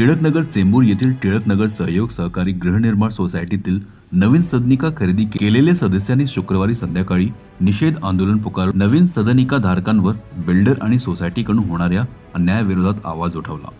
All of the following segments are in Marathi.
टिळकनगर चेंबूर येथील टिळकनगर सहयोग सहकारी गृहनिर्माण सोसायटीतील नवीन सदनिका खरेदी केलेल्या सदस्यांनी शुक्रवारी संध्याकाळी निषेध आंदोलन पुकारून नवीन सदनिका धारकांवर बिल्डर आणि सोसायटीकडून होणाऱ्या अन्यायाविरोधात आवाज उठवला.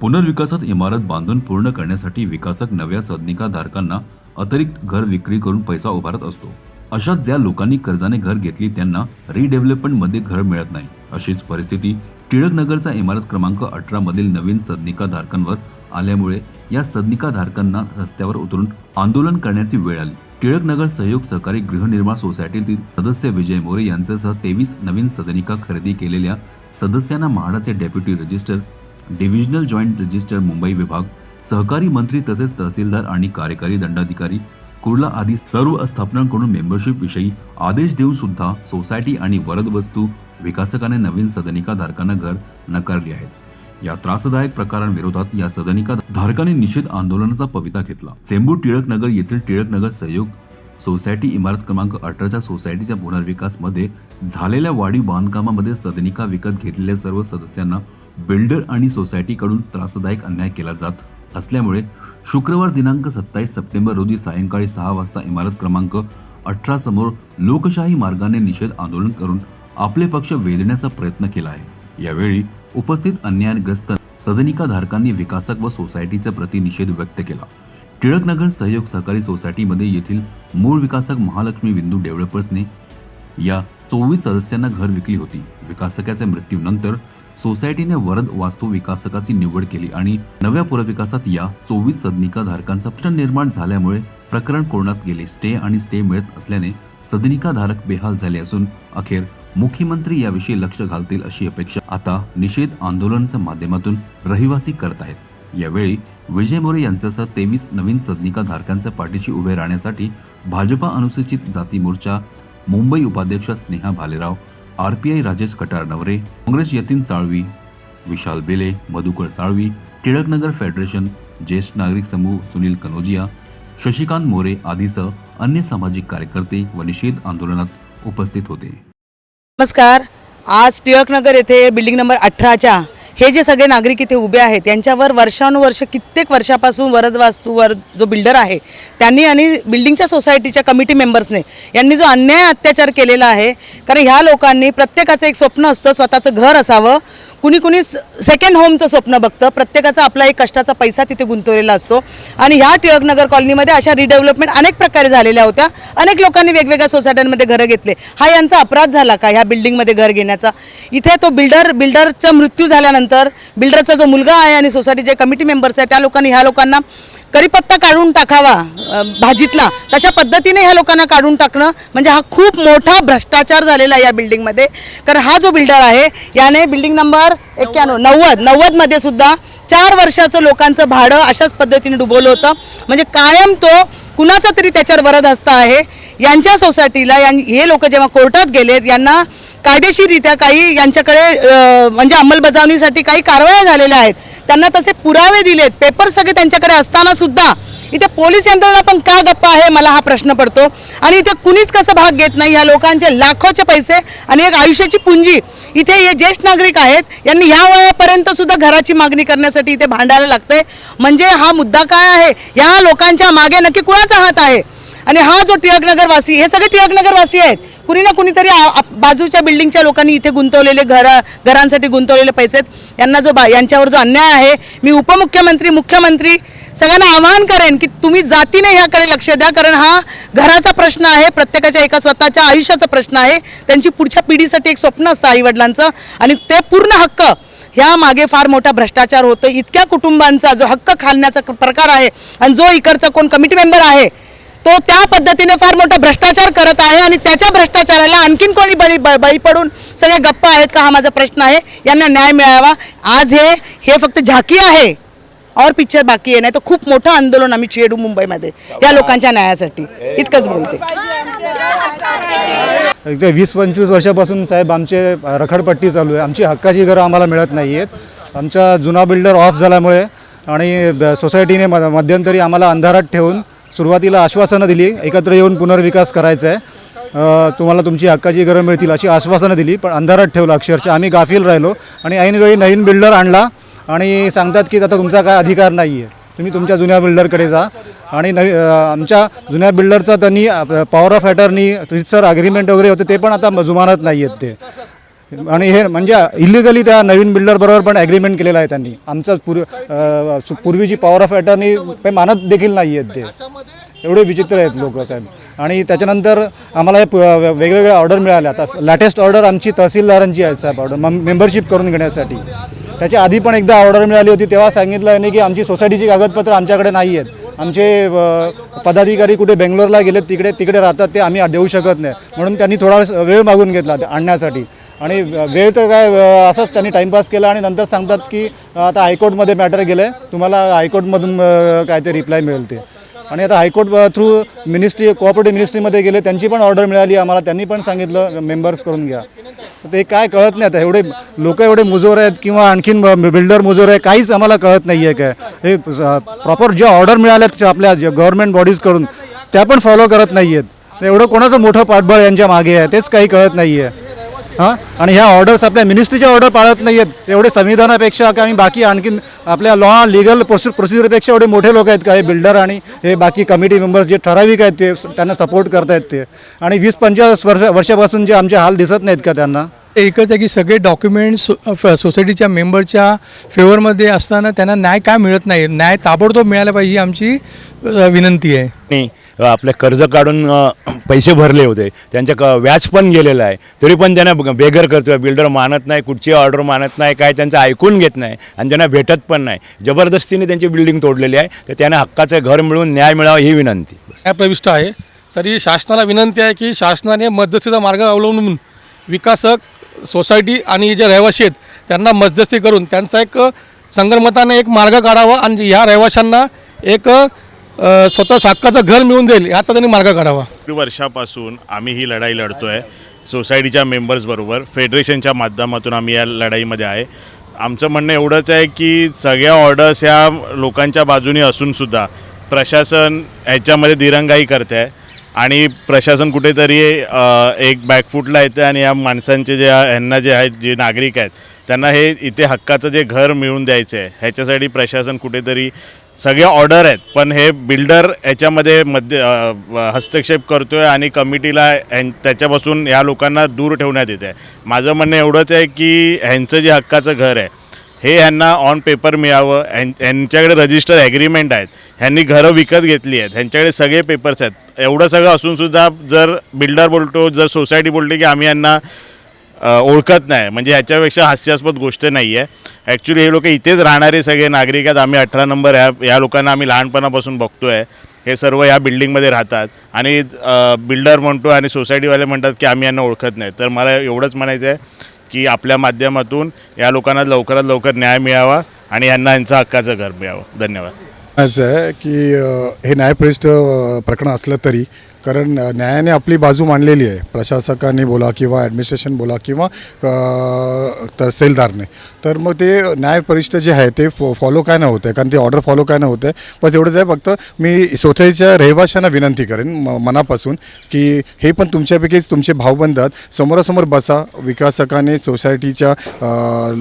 पुनर्विकासात इमारत बांधून पूर्ण करण्यासाठी विकासक नव्या सदनिका धारकांना अतिरिक्त घर विक्री करून पैसा उभारत असतो. अशात ज्या लोकांनी कर्जाने घर घेतली त्यांना रिडेव्हलपमेंटमध्ये घर मिळत नाही. अशीच परिस्थिती टिळकनगरचा इमारत क्रमांक अठरा मधील नवीन सदनिकाधारकांवर आल्यामुळे या सदनिकाधारकांना रस्त्यावर उतरून आंदोलन करण्याची वेळ आली. टिळकनगर सहयोग सहकारी गृहनिर्माण सोसायटीतील सदस्य विजय मोरे यांच्यासह तेवीस नवीन सदनिका खरेदी केलेल्या सदस्यांना म्हाडाचे deputy register divisional joint register Mumbai विभाग सहकारी मंत्री तसेच तहसीलदार आणि कार्यकारी दंडाधिकारी कुर्ला आदी सर्व आस्थापनांकडून मेंबरशिप विषयी आदेश देऊन सुद्धा सोसायटी आणि वरद वस्तू विकासकाने नवीन सदनिका धारकांना घर नकारली आहेत. या त्रासदायक प्रकारांविरोधात या सदनिका धारकांनी निषेध आंदोलनाचा पविता घेतला. चेंबूर टिळक नगर येथील टिळक नगर सहयोग सोसायटी इमारत क्रमांक अठराच्या सोसायटीच्या पुनर्विकासमध्ये झालेल्या वाढीव बांधकामामध्ये सदनिका विकत घेतलेल्या सर्व सदस्यांना बिल्डर आणि सोसायटीकडून त्रासदायक अन्याय केला जात असल्यामुळे शुक्रवार दिनांक सत्तावीस सप्टेंबर रोजी सायंकाळी सहा वाजता इमारत क्रमांक अठरा समोर लोकशाही मार्गाने निषेध आंदोलन करून आपले पक्ष वेधण्याचा प्रयत्न केला आहे. यावेळी उपस्थित अन्यायग्रस्त सदनिका धारकांनी विकासक व सोसायटीचा प्रति निषेध व्यक्त केला. टिळकनगर सहयोग सहकारी सोसायटीमध्ये येथील मूळ विकासक महालक्ष्मी बिंदू डेव्हलपर्सने या चोवीस सदस्यांना घर विकली होती. विकासकाच्या मृत्यूनंतर सोसायटीने वरद वास्तू विकासकाची निवड केली आणि नव्या पुरविकासात या चोवीस सदनिका धारकांचा प्रश्न निर्माण झाल्यामुळे प्रकरण कोर्टात गेले. स्टे आणि स्टे मिळत असल्याने सदनिका धारक बेहाल झाले असून अखेर मुख्यमंत्री याविषयी लक्ष घालतील अशी अपेक्षा आता निषेध आंदोलनाच्या माध्यमातून रहिवासी करत आहेत. यावेळी विजय मोरे यांच्यासह तेवीस नवीन सदनिका धारकांच्या पाठीशी उभे राहण्यासाठी भाजपा अनुसूचित जाती मोर्चा मुंबई उपाध्यक्ष स्नेहा भालेराव आरपीआय राजेश कटार नवरे काँग्रेस यतीन साळवी विशाल बेले मधुकर साळवी टिळकनगर फेडरेशन ज्येष्ठ नागरिक समूह सुनील कनोजिया शशिकांत मोरे आदीसह अन्य सामाजिक कार्यकर्ते व निषेध आंदोलनात उपस्थित होते. नमस्कार. आज टिळकनगर येथे बिल्डिंग नंबर अठराच्या हे जे सगळे नागरिक इथे उभे आहेत यांच्यावर वर्षानुवर्ष कित्येक वर्षापासून वरद वास्तूवर जो बिल्डर आहे त्यांनी आणि बिल्डिंगच्या सोसायटीच्या कमिटी मेंबर्सने यांनी जो अन्याय अत्याचार केलेला आहे कारण ह्या लोकांनी प्रत्येकाचं एक स्वप्न असतं स्वतःचं घर असावं कुणी कुणी सेकंड होमचं स्वप्न बघतं. प्रत्येकाचा आपला एक कष्टाचा पैसा तिथे गुंतवलेला असतो. आणि ह्या टिळकनगर कॉलनीमध्ये अशा रिडेव्हलपमेंट अनेक प्रकारे झालेल्या होत्या. अनेक लोकांनी वेगवेगळ्या सोसायट्यांमध्ये घरं घेतले. हा यांचा अपराध झाला का? ह्या बिल्डिंगमध्ये घर घेण्याचा. इथे तो बिल्डर बिल्डरचा मृत्यू झाल्यानंतर बिल्डरचा जो मुलगा आहे आणि सोसायटीचे कमिटी मेंबर्स आहेत त्या लोकांनी ह्या लोकांना करीपत्ता काढून टाकावा भाजीतला. तशा पद्धतीने ह्या लोकांना काढून टाकणं म्हणजे हा खूप मोठा भ्रष्टाचार झालेला आहे या बिल्डिंगमध्ये. कारण हा जो बिल्डर आहे याने बिल्डिंग नंबर एक्क्याण्णव नव्वद नव्वदमध्ये सुद्धा चार वर्षाचं लोकांचं भाडं अशाच पद्धतीने डुबवलं होतं. म्हणजे कायम तो कुणाचा तरी त्याच्यावर वरद हस्ता आहे. यांच्या सोसायटीला यां हे लोक जेव्हा कोर्टात गेलेत यांना कायदेशीररित्या काही यांच्याकडे म्हणजे अंमलबजावणीसाठी काही कारवाया झालेल्या आहेत. त्यांना तसे पुरावे दिलेत. पेपर सगळे त्यांच्याकडे असताना सुद्धा इथे पोलीस यंत्रणा पण का गप्पा आहे मला हा प्रश्न पडतो. आणि इथे कुणीच कसं भाग घेत नाही ह्या लोकांचे लाखोचे पैसे आणि एक आयुष्याची पुंजी. इथे हे ज्येष्ठ नागरिक आहेत यांनी ह्या वयापर्यंत सुद्धा घराची मागणी करण्यासाठी इथे भांडायला लागतंय. म्हणजे हा मुद्दा काय आहे? या लोकांच्या मागे नक्की कुणाचा हात आहे? आणि हा जो टिळकनगरवासी हे सगळे टिळकनगरवासी आहेत. कुणी ना कुणीतरी आ- बाजूच्या बिल्डिंगच्या लोकांनी इथे गुंतवलेले घर घरांसाठी गुंतवलेले पैसे आहेत. यांना जो बा यांच्यावर जो अन्याय आहे मी उपमुख्यमंत्री मुख्यमंत्री सगळ्यांना आवाहन करेन की तुम्ही जातीने ह्याकडे लक्ष द्या कारण हा घराचा प्रश्न आहे प्रत्येकाच्या एका स्वतःच्या आयुष्याचा प्रश्न आहे. त्यांची पुढच्या पिढीसाठी एक स्वप्न असतं आईवडिलांचं. आणि ते पूर्ण हक्क ह्या मागे फार मोठा भ्रष्टाचार होतो इतक्या कुटुंबांचा जो हक्क खालण्याचा प्रकार आहे आणि जो इकडचा कोण कमिटी मेंबर आहे तो त्या पद्धतीने फार मोठा भ्रष्टाचार करत आहे आणि त्याच्या भ्रष्टाचाराला आणखीन कोणी बळी ब- बळी पडून सगळे गप्पा आहेत का हा माझा प्रश्न आहे. यांना न्याय मिळावा. आज हे हे फक्त झाकी आहे और पिक्चर बाकी आहे. नाही तर खूप मोठं आंदोलन आम्ही छेडू मुंबईमध्ये या लोकांच्या न्यायासाठी. इतकंच बोलते. एकदा वीस पंचवीस वर्षापासून साहेब आमचे रखडपट्टी चालू आहे. आमची हक्काची घरं आम्हाला मिळत नाही आहेत आमचा जुना बिल्डर ऑफ झाल्यामुळे आणि सोसायटीने मध्यंतरी आम्हाला अंधारात ठेवून सुरुवातीला आश्वासनं दिली एकत्र येऊन पुनर्विकास करायचा आहे तुम्हाला तुमची हक्काची घरं मिळतील अशी आश्वासनं दिली पण अंधारात ठेवलं अक्षरशः आम्ही गाफील राहिलो आणि ऐनवेळी नवीन बिल्डर आणला आणि सांगतात की आता तुमचा काय अधिकार नाही आहे तुम्ही तुमच्या जुन्या बिल्डरकडे जा. आणि नवी आमच्या जुन्या बिल्डरचा त्यांनी पॉवर ऑफ ॲटर्नी रितसर अग्रीमेंट वगैरे होते ते पण आता जुमानत नाही आहेत ते. आणि हे म्हणजे इलिगली त्या नवीन बिल्डरबरोबर पण ॲग्रीमेंट केलेलं आहे त्यांनी. आमचं पूर्व पूर्वीची पॉवर ऑफ अटर्नी काही मानत देखील नाही आहेत ते. एवढे विचित्र आहेत लोक साहेब. आणि त्याच्यानंतर आम्हाला हे प- वेगवेगळ्या ऑर्डर मिळाल्या. आता लॅटेस्ट ऑर्डर आमची तहसीलदारांची आहे साहेब ऑर्डर मेंबरशिप करून घेण्यासाठी. त्याच्या आधी पण एकदा ऑर्डर मिळाली होती तेव्हा सांगितलं आहे की आमची सोसायटीची कागदपत्र आमच्याकडे नाही आहेत आमचे पदाधिकारी कुठे बेंगलोरला गेलेत तिकडे तिकडे राहतात ते आम्ही देऊ शकत नाही. म्हणून त्यांनी थोडा वेळ मागून घेतला ते आणण्यासाठी. आणि वेळ तर काय असंच त्यांनी टाईमपास केला आणि नंतर सांगतात की आता हायकोर्टमध्ये मॅटर गेलं आहे तुम्हाला हायकोर्टमधून काय ते रिप्लाय मिळेल ते. आणि आता high court through ministry cooperative मिनिस्ट्रीमध्ये गेले त्यांची पण ऑर्डर मिळाली आम्हाला त्यांनी पण सांगितलं मेंबर्स करून घ्या. ते काय कळत नाही आता एवढे लोक एवढे मुजोर आहेत किंवा आणखीन बिल्डर मुजोर आहे काहीच आम्हाला कळत नाही आहे काय. हे प्रॉपर ज्या ऑर्डर मिळाल्यात आपल्या गव्हर्नमेंट बॉडीजकडून त्या पण फॉलो करत नाही आहेत एवढं कोणाचं मोठं पाठबळ यांच्या मागे आहे तेच काही कळत नाही आहे हां? आणि ह्या ऑर्डर्स आपल्या मिनिस्ट्रीच्या ऑर्डर पाळत नाही आहेत एवढे संविधानापेक्षा आणि बाकी आणखीन आपल्या लॉ लिगल प्रोसि प्रोसिजरपेक्षा एवढे मोठे लोक आहेत का? हे बिल्डर आणि हे बाकी कमिटी मेंबर्स जे ठराविक आहेत ते त्यांना सपोर्ट करतायत ते. आणि वीस पंचवीस वर्ष वर्षापासून जे आमचे हाल दिसत नाहीत का त्यांना? एकच आहे की सगळे डॉक्युमेंट्स सोसायटीच्या मेंबरच्या फेवरमध्ये असताना त्यांना न्याय काय मिळत नाही? न्याय ताबडतोब मिळायला पाहिजे ही आमची विनंती आहे. आणि आपले कर्ज काढून पैसे भरले होते. त्यांच्या क व्याज पण गेलेलं आहे. तरी पण त्यांना ब- बेघर करतोय. बिल्डर मानत नाही कुठची ऑर्डर मानत नाही काय त्यांचं ऐकून घेत नाही आणि त्यांना भेटत पण नाही. जबरदस्तीने त्यांची बिल्डिंग तोडलेली आहे. तर त्यांना हक्काचं घर मिळून न्याय मिळावा ही विनंती. काय प्रविष्ट आहे? तरी शासनाला विनंती आहे की शासनाने मध्यस्थीचा मार्ग अवलंबून विकासक सोसायटी आणि जे रहिवासी आहेत त्यांना मध्यस्थी करून त्यांचा एक संगमताने एक मार्ग काढावा आणि ह्या रहिवाशांना एक स्वतः हक्काचं घर मिळून देईल याचा त्यांनी मार्ग काढावा. वर्षापासून आम्ही ही लढाई लढतो आहे सोसायटीच्या मेंबर्सबरोबर फेडरेशनच्या माध्यमातून आम्ही या लढाईमध्ये आहे. आमचं म्हणणं एवढंच आहे की सगळ्या ऑर्डर्स ह्या लोकांच्या बाजूने असूनसुद्धा प्रशासन ह्याच्यामध्ये दिरंगाई करते आहे आणि प्रशासन कुठेतरी एक बॅकफूटला येते आणि या माणसांचे जे ह्यांना जे आहेत जे नागरिक आहेत त्यांना हे इथे हक्काचं जे घर मिळून द्यायचं आहे ह्याच्यासाठी प्रशासन कुठेतरी सगळे ऑर्डर आहेत पण हे बिल्डर याच्यामध्ये मध्य हस्तक्षेप करतो आहे आणि कमिटीला ह्यां- त्याच्यापासून ह्या लोकांना दूर ठेवण्यात येते आहे माझं म्हणणं एवढंच आहे की ह्यांचं जे हक्काचं घर आहे हे ह्यांना ऑन पेपर मिळावं. ह्यां ह्यांच्याकडे रजिस्टर ॲग्रीमेंट आहेत. ह्यांनी घरं विकत घेतली आहेत. ह्यांच्याकडे सगळे पेपर्स आहेत. एवढं सगळं असूनसुद्धा जर बिल्डर बोलतो जर सोसायटी बोलते की आम्ही यांना ओळखत नाही म्हणजे ह्याच्यापेक्षा हास्यास्पद गोष्ट नाही आहे ॲक्च्युली हे लोक इथेच राहणारे सगळे नागरिक आहेत. आम्ही अठरा नंबर ह्या या लोकांना आम्ही लहानपणापासून बघतो आहे हे सर्व या बिल्डिंगमध्ये राहतात. आणि बिल्डर म्हणतो आणि सोसायटीवाले म्हणतात की आम्ही यांना ओळखत नाही. तर मला एवढंच म्हणायचं आहे की आपल्या माध्यमातून या लोकांना लवकरात लवकर न्याय मिळावा आणि यांना यांचं हक्काचं घर मिळावं. धन्यवाद. असं आहे की हे न्यायप्रविष्ट प्रकरण असलं तरी कारण न्यायाने आपली बाजू मांडलेली आहे. प्रशासकांनी बोला किंवा ॲडमिनिस्ट्रेशन बोला किंवा तहसीलदारने. तर मग ते न्याय परिषद जे आहे ते फॉ फॉलो काय नाही होत आहे कारण ते ऑर्डर फॉलो काय नाही होत आहे. पण एवढंच आहे फक्त मी स्वतःच्या रहिवाशांना विनंती करेन म मनापासून की हे पण तुमच्यापैकीच तुमचे भावबंध आहेत समोरासमोर बसा विकासकाने सोसायटीच्या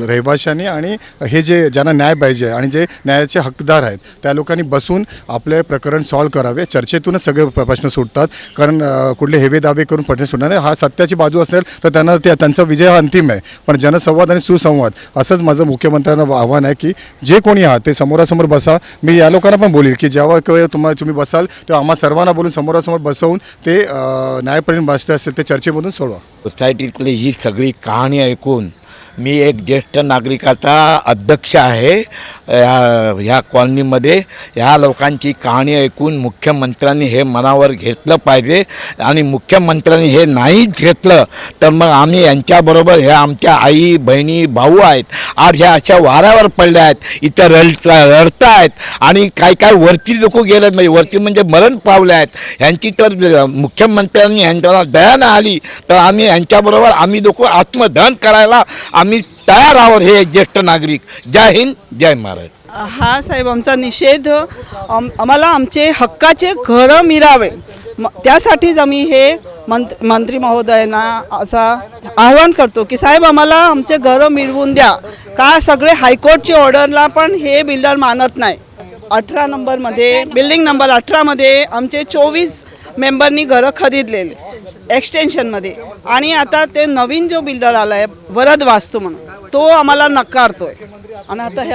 रहिवाशांनी आणि हे जे ज्यांना न्याय पाहिजे आणि जे न्यायाचे हकदार आहेत त्या लोकांनी बसून आपले प्रकरण सॉल्व करावे. चर्चेतूनच सगळे प्र- प्रश्न सुटतात कारण कुठले हेवे दावे करून प्रश्न सुटणार नाही. हा सत्याची बाजू असेल तर त्यांना ते त्यांचा विजय हा अंतिम आहे. पण जनसंवाद आणि सुसंवाद असं असंच माझं मुख्यमंत्र्यांना आव्हान आहे की जे कोणी आहात ते समोरासमोर बसा. मी या लोकांना पण बोलील की जेव्हा केव्हा तुम्हाला तुम्ही बसाल तेव्हा आम्हा सर्वांना बोलून समोरासमोर बसवून ते अ, न्यायपर्यंत बसते असेल ते चर्चेमधून सोडवा. सोसायटीतली ही सगळी कहाणी ऐकून मी एक ज्येष्ठ नागरिकाचा अध्यक्ष आहे. ह्या ह्या कॉलनीमध्ये ह्या लोकांची कहाणी ऐकून मुख्यमंत्र्यांनी हे मनावर घेतलं पाहिजे आणि मुख्यमंत्र्यांनी हे नाहीच घेतलं तर मग आम्ही यांच्याबरोबर ह्या आमच्या आई बहिणी भाऊ आहेत. आज ह्या अशा वाऱ्यावर पडल्या आहेत. इथं रड रडत आहेत. आणि काय काय वरती लोक गेले म्हणजे वरती म्हणजे मरण पावले आहेत. ह्यांची तर मुख्यमंत्र्यांनी यांच्यावर दया नाही आली. तर आम्ही यांच्याबरोबर आम्ही लोक आत्मदहन करायला आम्ही तयार आहोत हे ज्येष्ठ नागरिक. जय हिंद जय महाराष्ट्र. हा साहेब आमचा निषेध आम- आम्हाला आमचे हक्काचे घरं मिळावे. म- त्यासाठीच आम्ही हे मंत्र मंत्री महोदयांना असा आव्हान करतो की साहेब आम्हाला आमचे घरं मिळवून द्या. का सगळे हायकोर्टचे ऑर्डरला पण हे बिल्डर मानत नाही. अठरा नंबरमध्ये बिल्डिंग नंबर अठरामध्ये आमचे चोवीस मेंबरनी घरं खरीदलेले. एक्सटेन्शनमध्ये आणि आता ते नवीन जो बिल्डर आला आहे वरद वास्तू म्हणून तो आम्हाला नकारतोय. आणि आता हे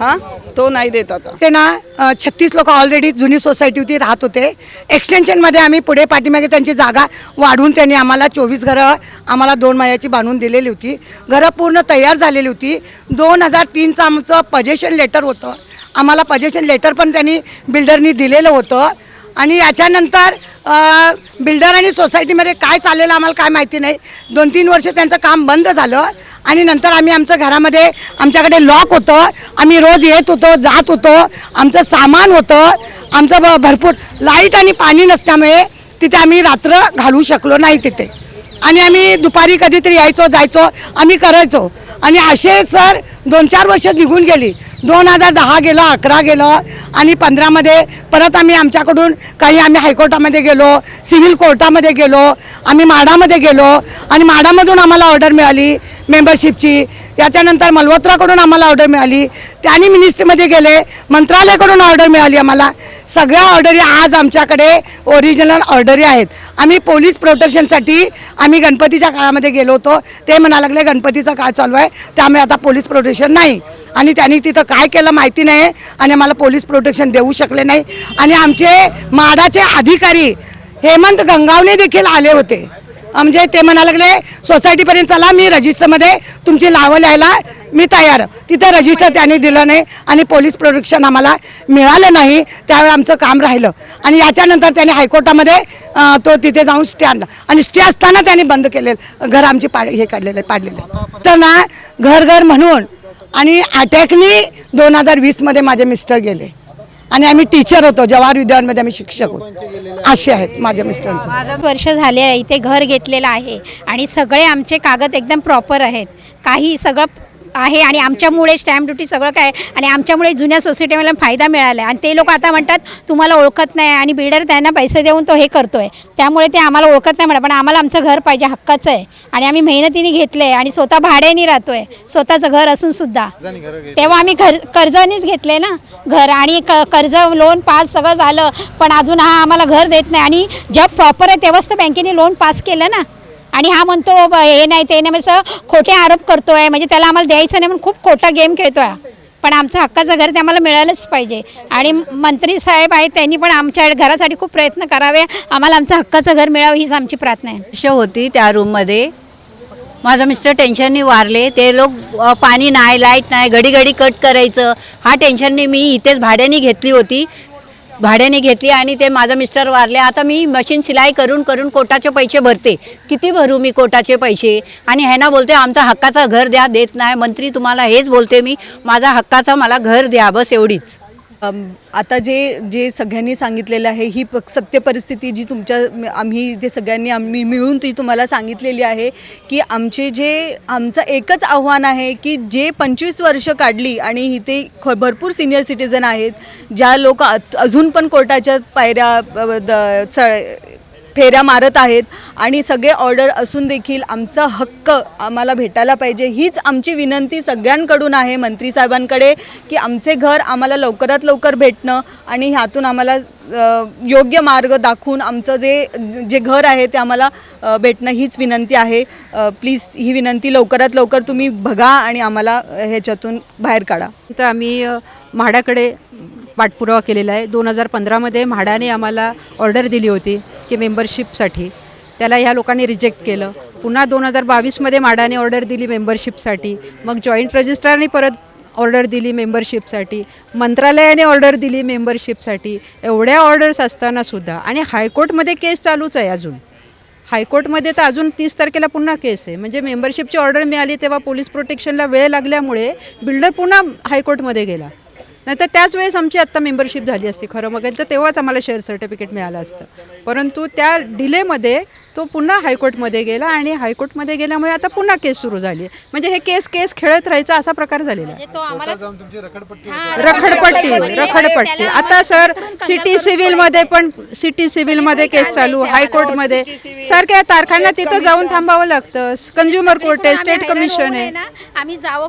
हां? तो नाही देत आता. ते ना छत्तीस लोक ऑलरेडी जुनी सोसायटी होती राहत होते. एक्सटेन्शनमध्ये आम्ही पुढे पाठीमागे त्यांची जागा वाढवून त्यांनी आम्हाला चोवीस घरं आम्हाला दोन महिन्याची बांधून दिलेली होती. घरं पूर्ण तयार झालेली होती. दोन हजार तीनचं आमचं पजेशन लेटर होतं. आम्हाला पजेशन लेटर पण त्यांनी बिल्डरनी दिलेलं होतं. आणि याच्यानंतर बिल्डर आणि सोसायटीमध्ये काय चाललेलं आम्हाला काय माहिती नाही. दोन तीन वर्ष त्यांचं काम बंद झालं आणि नंतर आम्ही आमचं घरामध्ये आमच्याकडे लॉक होतं. आम्ही रोज येत होतो जात होतो. आमचं सामान होतं. आमचं ब- भरपूर लाइट आणि पाणी नसल्यामुळे तिथे आम्ही रात्र घालू शकलो नाही तिथे. आणि आम्ही दुपारी कधीतरी यायचो जायचो आम्ही करायचो. आणि असे सर दोन चार वर्ष निघून गेली. दोन हजार दहा गेलं अकरा गेलं आणि पंधरामध्ये परत आम्ही आमच्याकडून काही आम्ही हायकोर्टामध्ये गेलो सिव्हिल कोर्टामध्ये गेलो आम्ही माडामध्ये गेलो आणि माडामधून आम्हाला ऑर्डर मिळाली मेंबरशिपची. याच्यानंतर मल्होत्राकडून आम्हाला ऑर्डर मिळाली. त्यांनी मिनिस्ट्रीमध्ये गेले मंत्रालयाकडून ऑर्डर मिळाली आम्हाला. सगळ्या ऑर्डरी आज आमच्याकडे ओरिजिनल ऑर्डरी आहेत. आम्ही पोलीस प्रोटेक्शनसाठी आम्ही गणपतीच्या काळामध्ये गेलो होतो. ते म्हणा लागले गणपतीचा काळ चालू आहे. त्यामुळे आता पोलीस प्रोटेक्शन नाही. आणि त्यांनी तिथं काय केलं माहिती नाही. आणि आम्हाला पोलीस प्रोटेक्शन देऊ शकले नाही. आणि आमचे माडाचे अधिकारी हेमंत गंगावने देखील आले होते. म्हणजे ते म्हणा लागले सोसायटीपर्यंत चला मी रजिस्टरमध्ये तुमची नावं लिहायला मी तयार. तिथे रजिस्टर त्यांनी दिलं नाही आणि पोलीस प्रोडक्शन आम्हाला मिळालं नाही त्यावेळी आमचं काम राहिलं. आणि याच्यानंतर त्यांनी हायकोर्टामध्ये तो तिथे जाऊन स्टे आणला आणि स्टे असताना त्यांनी बंद केलेलं घर आमची पाड हे काढलेलं आहे. पाडलेलं तर ना घर घर म्हणून आणि अटॅकनी दोन हजार वीसमध्ये माझे मिस्टर गेले. आणि आम्ही टीचर होतो जवाहर विद्यालयामध्ये आम्ही शिक्षक होतो. असे आहेत माझ्या मिस्टरांचं. वर्ष झाले आहे इथे घर घेतलेलं आहे आणि सगळे आमचे कागद एकदम प्रॉपर आहेत. काही सगळं आहे आणि आमच्यामुळे स्टॅम्प ड्युटी सगळं काय आणि आमच्यामुळे जुन्या सोसायटीला फायदा मिळाला आहे आणि ते लोक आता म्हणतात तुम्हाला ओळखत नाही आणि बिल्डर त्यांना पैसे देऊन तो हे करतो आहे त्यामुळे ते आम्हाला ओळखत नाही म्हणा पण आम्हाला आमचं घर पाहिजे हक्काचं आहे. आणि आम्ही मेहनतीने घेतलं आहे आणि स्वतः भाड्याने राहतो आहे स्वतःचं घर असून सुद्धा. तेव्हा आम्ही घर कर्जानेच घेतले ना. घर आणि क कर्ज लोन पास सगळं झालं. पण अजून हा आम्हाला घर देत नाही. आणि जेव्हा प्रॉपर आहे तेव्हाच तर बँकेने लोन पास केलं ना. आणि हा म्हणतो हे नाही ते नाही. असं खोटे आरोप करतो आहे म्हणजे त्याला आम्हाला द्यायचं नाही म्हणून खूप खोटा गेम खेळतो आहे पण आमचं हक्काचं घर ते आम्हाला मिळालंच पाहिजे. आणि मंत्री साहेब आहेत त्यांनी पण आमच्या घरासाठी खूप प्रयत्न करावे. आम्हाला आमचं हक्काचं घर मिळावं हीच आमची प्रार्थना आहे. वर्ष होती त्या रूममध्ये. माझं मिस्टर टेन्शनने वारले. ते लोक पाणी नाही लाइट नाही घडी घडी कट करायचं. हा टेन्शनने मी इथेच भाड्याने घेतली होती. भाड्याने घेतली आणि ते माझं मिस्टर वारले आता मी मशीन सिलाई करून करून कोटाचे पैसे भरते. किती भरू मी कोटाचे पैसे? आणि ह्यांना बोलते आमचा हक्काचा घर द्या देत नाही. मंत्री तुम्हाला हेच बोलते मी. माझा हक्काचा मला घर द्या बस एवढीच. आता जे जे सगळ्यांनी सांगितलेलं आहे ही प सत्य परिस्थिती जी तुमच्या आम्ही ते सगळ्यांनी आम्ही मिळून ती तुम्हाला सांगितलेली आहे की आमचे जे आमचं एकच आव्हान आहे की जे पंचवीस वर्ष काढली आणि इथे ख भरपूर सिनियर सिटीजन आहेत ज्या लोक अजून पण कोर्टाच्या पायऱ्या द- च फेऱ्या मारत आहेत आणि सगळे ऑर्डर असून देखील आमचा हक्क आम्हाला भेटायला पाहिजे हीच आमची विनंती सगळ्यांकडून आहे मंत्री साहेबांकडे की आमचे घर आम्हाला लवकरात लवकर भेटणं आणि ह्यातून आम्हाला योग्य मार्ग दाखवून आमचं जे जे घर आहे ते आम्हाला भेटणं हीच विनंती आहे. प्लीज ही विनंती लवकरात लवकर तुम्ही बघा आणि आम्हाला ह्याच्यातून बाहेर काढा. तर आम्ही म्हाडाकडे पाठपुरावा केलेला आहे. दोन हजार पंधरामध्ये म्हाडाने आम्हाला ऑर्डर दिली होती की मेंबरशिपसाठी त्याला ह्या लोकांनी रिजेक्ट केलं. पुन्हा दोन हजार बावीसमध्ये म्हाडाने ऑर्डर दिली मेंबरशिपसाठी मग जॉईंट रजिस्ट्रारने परत ऑर्डर दिली मेंबरशिपसाठी मंत्रालयाने ऑर्डर दिली मेंबरशिपसाठी एवढ्या ऑर्डर्स असतानासुद्धा आणि हायकोर्टमध्ये केस चालूच आहे अजून. हायकोर्टमध्ये तर अजून तीस तारखेला पुन्हा केस आहे. म्हणजे मेंबरशिपची ऑर्डर मिळाली तेव्हा पोलीस प्रोटेक्शनला वेळ लागल्यामुळे बिल्डर पुन्हा हायकोर्टमध्ये गेला. नाहीतर त्याच वेळेस आमची आत्ता मेंबरशिप झाली असती खरं बघायला तर तेव्हाच आम्हाला शेअर सर्टिफिकेट मिळालं असतं. परंतु त्या डिलेमध्ये तो पुन्हा हायकोर्टमध्ये गेला आणि हायकोर्टमध्ये गेल्यामुळे आता पुन्हा केस सुरू झाली आहे. म्हणजे हे केस केस खेळत राहायचा असा प्रकार झालेला आहे. तो आम्हाला रखडपट्टी रखडपट्टी. आता सर सिटी सिव्हिलमध्ये पण सिटी सिव्हिलमध्ये केस चालू हायकोर्टमध्ये. सारख्या तारखांना तिथं जाऊन थांबावं लागतं. कन्झ्युमर कोर्ट आहे स्टेट कमिशन आहे ना आम्ही जावं.